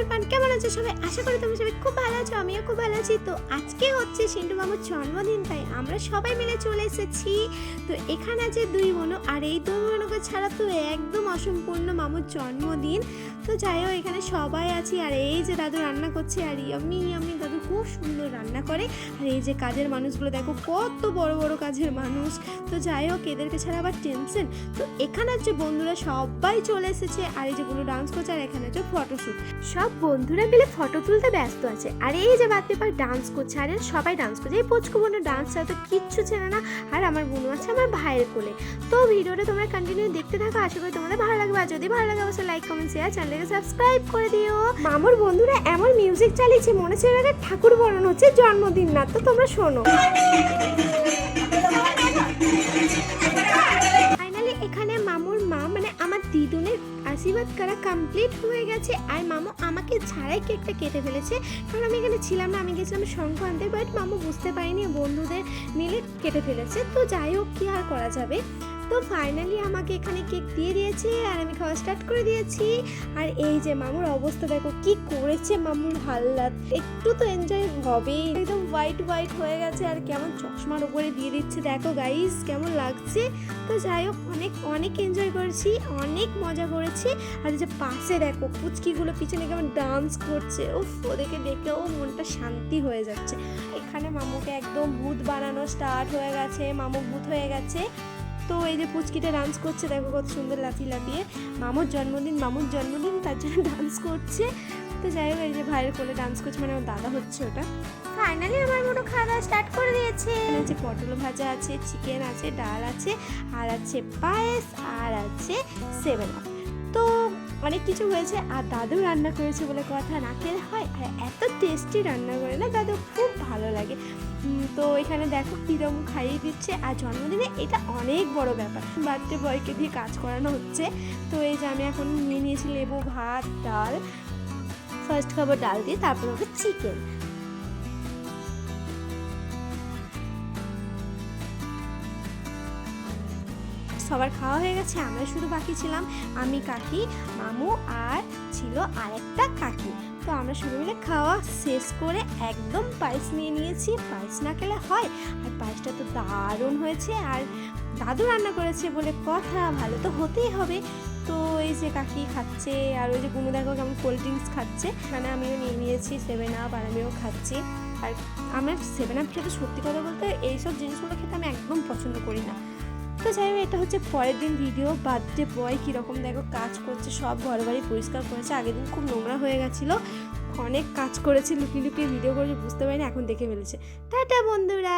Everyone কেমন আছো সবাই? আশা করি তুমি সবাই খুব ভালো আছো, আমিও খুব ভালো আছি। তো আজকে হচ্ছে সিন্টু মামুর জন্মদিন, তাই আমরা সবাই মিলে চলে এসেছি। তো এখানে আছে দুই বোনও আর এই দুই বোনকে ছাড়া তো একদম অসম্পূর্ণ মামুর জন্মদিন। তো যাই হোক, এখানে সবাই আছি। আর এই যে দাদু রান্না করছে, আর আমি আমি দাদু খুব সুন্দর রান্না করে। আর এই যে কাজের মানুষগুলো, দেখো কত বড় বড় কাজের মানুষ। তো যাই হোক, এদেরকে ছাড়া আবার টেনশন। তো এখানে যে বন্ধুরা সবাই চলে এসেছে, আর এই যে গুলো ডান্স করছে, আর এখানে হচ্ছে ফটোশ্যুট সব বন্ধুরা মিলে ফটো তুলতে ব্যস্ত আছে। আর এই যে বাদ পেপার ডান্স করছে, আর সবাই ডান্স করছে। এই পচকু বোনো ডান্স ছাড়া তো কিচ্ছু চেনে না। আর আমার বোনু আছে আমার ভাইয়ের কোলে। তো ভিডিওটা তোমরা কন্টিনিউ দেখতে থাকো। আশা করি তোমাদের ভালো লাগবে। আর যদি ভালো লাগে, অবশ্যই লাইক কমেন্ট শেয়ার চ্যানেলকে সাবস্ক্রাইব করে দিও। মামুর বন্ধুরা এমন মিউজিক চালিয়েছে, মনে হচ্ছে এরা ঠাকুর বরণ হচ্ছে, জন্মদিন না। তো তোমরা শোনো। ফাইনালি এখানে মামুর মা মানে আমার দিদুনের আশীর্বাদ করা কমপ্লিট হয়ে গেছে। আর মামু আমাকে ছাড়াই কেকটা কেটে ফেলেছে। কারণ আমি এখানে ছিলাম না, আমি গেছিলাম আনতে বাট মামু বুঝতে পারিনি, বন্ধুদের মিলে কেটে ফেলেছে। তো যাই হোক, কি আর করা যাবে? তো ফাইনালি আমাকে এখানে কেক দিয়ে দিয়েছে আর আমি খাওয়া স্টার্ট করে দিয়েছি। আর এই যে মামুর অবস্থা, দেখো কি করেছে মামুর হাল্লাত। একটু তো এনজয় হবেই। একদম হোয়াইট হোয়াইট হয়ে গেছে আর কেমন চশমার উপরে দিয়ে দিচ্ছে। দেখো গাইস কেমন লাগছে। তো যাই হোক, অনেক অনেক এনজয় করেছি, অনেক মজা করেছি। আর যে পাশে দেখো পুচকিগুলো পিছনে কেমন ডান্স করছে। ও ওদেরকে দেখে ও মনটা শান্তি হয়ে যাচ্ছে। এখানে মামুকে একদম ভূত বানানো স্টার্ট হয়ে গেছে মামু ভূত হয়ে গেছে। তো এই যে পুচকিটা ডান্স করছে দেখো কত সুন্দর লাফিয়ে লাফিয়ে। মামুর জন্মদিন মামুর জন্মদিন তার জন্য ডান্স করছে। তো যাই হোক এই যে ভাইয়ের কোলে ডান্স করছে মানে আমার দাদা হচ্ছে ওটা। ফাইনালি আমার মতো খাওয়া দাওয়া স্টার্ট করে দিয়েছে। আছে পটল ভাজা আছে চিকেন আছে ডাল আছে আর আছে পায়েস আর আছে সেভেন আপ অনেক কিছু হয়েছে আর দাদু রান্না করেছে বলে কথা না খেলে হয় আর এত টেস্টি রান্না করে না দাদু, খুব ভালো লাগে। তো এখানে দেখো কীরকম খাইয়ে দিচ্ছে আর জন্মদিনে এটা অনেক বড় ব্যাপার। বার্থডে বয়কে দিয়ে কাজ করানো হচ্ছে। তো এই যে আমি এখন নিয়ে নিয়েছি লেবু, ভাত, ডাল। ফার্স্ট খাবার ডাল দিয়ে, তারপর হবে চিকেন সবার খাওয়া হয়ে গেছে, আমরা শুধু বাকি ছিলাম আমি, কাকি, মামু আর ছিল আরেকটা কাকি। তো আমরা সবাই মিলে খাওয়া শেষ করে একদম পায়েস নিয়ে নিয়েছি, পায়েস না খেলে হয়? আর পায়েসটা তো দারুণ হয়েছে আর দাদু রান্না করেছে বলে কথা, ভালো তো হতেই হবে। তো এই যে কাকি খাচ্ছে আর ওই যে গুনু দেখো কেমন কোল্ড ড্রিঙ্কস খাচ্ছে। মানে আমিও নিয়ে নিয়েছি সেভেন আপ আর আমিও খাচ্ছি। আর আমার সেভেন আপ খেতে সত্যি কথা বলতে এইসব জিনিসগুলো খেতে আমি একদম পছন্দ করি না। তো যাই এটা হচ্ছে পরের দিন ভিডিও বার্থডে বয় কীরকম দেখো কাজ করছে, সব ঘর বাড়ি পরিষ্কার করেছে। আগের দিন খুব নোংরা হয়ে গেছিল। অনেক কাজ করেছে, লুকিয়ে লুকিয়ে ভিডিও করেছে, বুঝতে পারিনি, এখন দেখে ফেলেছে। টাটা বন্ধুরা!